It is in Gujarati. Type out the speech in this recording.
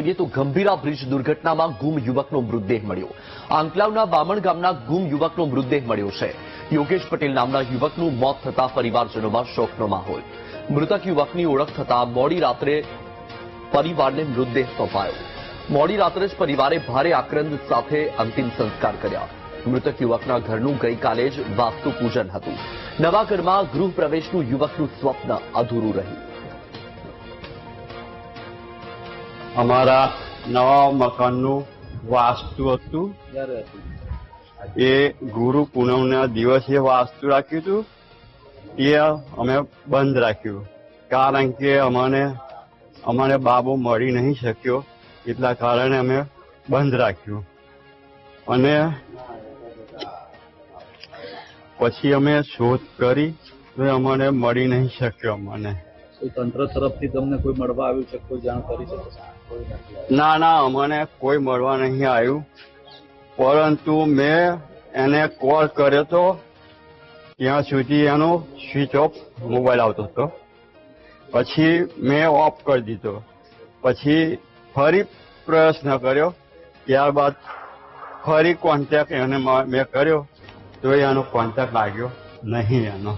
કરીએ તો ગંભીરા બ્રિજ દુર્ઘટનામાં ગુમ યુવકનો મૃતદેહ મળ્યો. આંકલાવના બામણ ગામના ગુમ યુવકનો મૃતદેહ મળ્યો છે. યોગેશ પટેલ નામના યુવકનું મોત થતા પરિવારજનોમાં શોકનો માહોલ. મૃતક યુવકની ઓળખ થતા મોડી રાત્રે પરિવારને મૃતદેહ સોંપાયો. મોડી રાત્રે જ પરિવારે ભારે આક્રંદ સાથે અંતિમ સંસ્કાર કર્યા. મૃતક યુવકના ઘરનું ગઈકાલે જ વાસ્તુ પૂજન હતું. નવા ઘરમાં ગૃહ પ્રવેશનું યુવકનું સ્વપ્ન અધૂરું રહ્યું. અમારા નવા મકાનનું વાસ્તુ હતું. એ ગુરુ પૂનમના દિવસે વાસ્તુ રાખ્યું હતું. એ અમે બંધ રાખ્યું. કારણ કે અમને અમારે બાબો મળી નહીં શક્યો. એટલા કારણે અમે બંધ રાખ્યું. અને પછી અમે શોધ કરી તો અમને મળી નહીં શક્યો અમને. તંત્ર તરફથી તમને કોઈ મળવા આવ્યું છે કોઈ જાણ કરી નથી ના ના, અમને કોઈ મળવા નહીં આવ્યું. પરંતુ મેં એને કોલ કર્યો તો ત્યાં સુધી એનો સ્વિચ ઓફ મોબાઈલ આવતો હતો. પછી મેં ઓફ કરી દીધો. પછી ફરી પ્રયત્ન કર્યો. ત્યારબાદ ફરી કોન્ટેક્ટ એને મેં કર્યો. તો એનો કોન્ટેક્ટ લાગ્યો નહીં એનો.